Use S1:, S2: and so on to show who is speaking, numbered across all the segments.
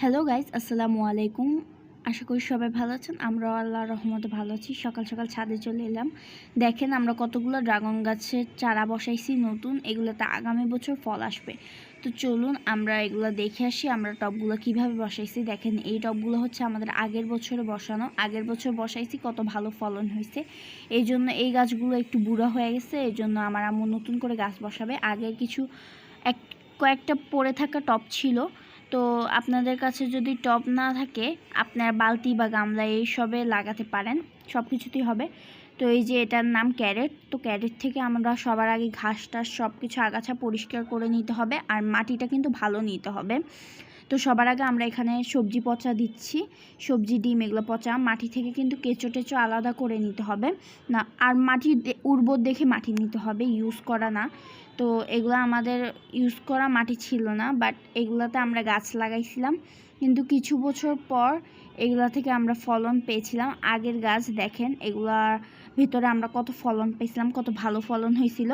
S1: Hello guys আসসালামু আলাইকুম আশা করি সবাই ভালো আছেন। আমরাও আল্লাহ রহমতে ভালো আছি। সকাল সকাল ছাদে চলে এলাম। দেখেন, আমরা কতগুলো ড্রাগন গাছের চারা বসাইছি নতুন। এগুলোতে আগামী বছর ফল আসবে। তো চলুন, আমরা এগুলো দেখে আসি। আমরা টবগুলো কীভাবে বসাইছি। দেখেন, এই টবগুলো হচ্ছে আমাদের আগের বছরে বসানো। আগের বছর বসাইছি, কত ভালো ফলন হয়েছে। এই জন্য এই গাছগুলো একটু বুড়ো হয়ে গেছে। এই জন্য আমার আম্মু নতুন করে গাছ বসাবে। আগের কিছু এক কয়েকটা পড়ে থাকা টব ছিল। তো আপনাদের কাছে যদি টব না থাকে, আপনার বালতি বা গামলা এইসবে লাগাতে পারেন সব কিছুতেই হবে। তো এই যে এটার নাম ক্যারেট, তো ক্যারেট থেকে আমরা সবার আগে ঘাস টাস সব কিছু আগাছা পরিষ্কার করে নিতে হবে, আর মাটিটা কিন্তু ভালো নিতে হবে। তো সবার আগে আমরা এখানে সবজি পচা দিচ্ছি। সবজি, ডিম এগুলো পচা। মাটি থেকে কিন্তু কেঁচো টেচো আলাদা করে নিতে হবে। না, আর মাটি উর্বর দেখে মাটি নিতে হবে ইউজ করা না। তো এগুলো আমাদের ইউজ করা মাটি ছিল না বাট এগুলাতে আমরা গাছ লাগাইছিলাম। কিন্তু কিছু বছর পর এগুলা থেকে আমরা ফলন পেয়েছিলাম। আগের গাছ দেখেন এগুলার ভিতরে আমরা কত ফলন পেয়েছিলাম, কত ভালো ফলন হয়েছিল।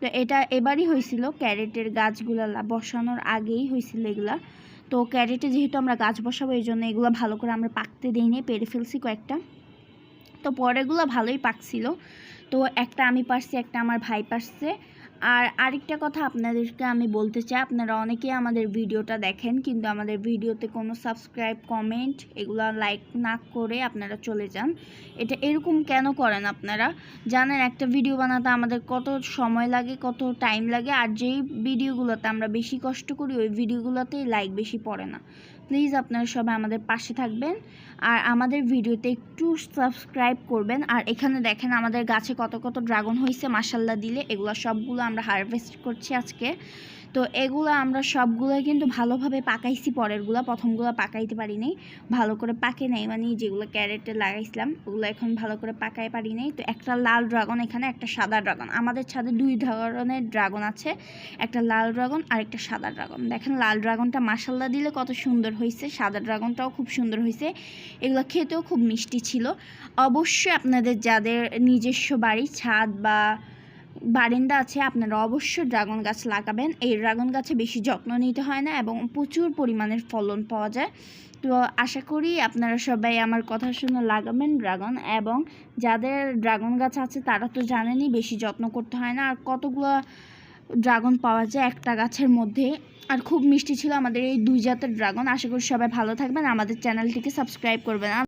S1: তো এটা এবারই হয়েছিল, ক্যারেটের গাছগুলো বসানোর আগেই হয়েছিল এগুলা। তো ক্যারেটে যেহেতু আমরা গাছ বসাবো, এই জন্য এগুলো ভালো করে আমরা পাকতে দিইনি, পেরে ফেলছি কয়েকটা। তো পরেগুলো ভালোই পাকছিল। তো একটা আমি পারছি, একটা আমার ভাই পারছে। আর আরেকটা কথা আপনাদেরকে আমি বলতে চাই, আপনারা অনেকেই আমাদের ভিডিওটা দেখেন, কিন্তু আমাদের ভিডিওতে কোনো সাবস্ক্রাইব কমেন্ট এগুলো লাইক না করে আপনারা চলে যান। এটা এরকম কেন করেন আপনারা? জানেন, একটা ভিডিও বানাতে আমাদের কত সময় লাগে, কত টাইম লাগে, আর যেই ভিডিওগুলোতে আমরা বেশি কষ্ট করি, ওই ভিডিওগুলোতেই লাইক বেশি পড়ে না। প্লিজ আপনারা সবাই আমাদের পাশে থাকবেন আর আমাদের ভিডিওতে একটু সাবস্ক্রাইব করবেন। আর এখানে দেখেন আমাদের গাছে কত কত ড্রাগন হয়েছে মাসাল্লা দিলে। এগুলো সবগুলো আমরা হারভেস্ট করছি আজকে। তো এগুলো আমরা সবগুলো কিন্তু ভালোভাবে পাকাইছি, পরেরগুলো, প্রথমগুলো পাকাইতে পারি নাই ভালো করে পাকে নাই মানে যেগুলো ক্যারেটে লাগাইছিলাম, ওগুলো এখন ভালো করে পাকাই পারি নাই। তো একটা লাল ড্রাগন এখানে, একটা সাদা ড্রাগন। আমাদের ছাদে দুই ধরনের ড্রাগন আছে, একটা লাল ড্রাগন আর একটা সাদা ড্রাগন। দেখেন, লাল ড্রাগনটা মাসাল্লা দিলে কত সুন্দর হয়েছে সাদা ড্রাগনটাও খুব সুন্দর হয়েছে এগুলো খেতেও খুব মিষ্টি ছিল। অবশ্যই আপনাদের যাদের নিজস্ব বাড়ি, ছাদ বা বারিন্দা আছে, আপনারা অবশ্যই ড্রাগন গাছ লাগাবেন। এই ড্রাগন গাছে বেশি যত্ন নিতে হয় না এবং প্রচুর পরিমাণের ফলন পাওয়া যায়। তো আশা করি আপনারা সবাই আমার কথা শুনে লাগাবেন ড্রাগন এবং যাদের ড্রাগন গাছ আছে তারা তো জানেনই বেশি যত্ন করতে হয় না। আর কতগুলো ড্রাগন পাওয়া যায় একটা গাছের মধ্যে। আর খুব মিষ্টি ছিল আমাদের এই দুই জাতের ড্রাগন। আশা করি সবাই ভালো থাকবেন। আমাদের চ্যানেলটিকে সাবস্ক্রাইব করবেন।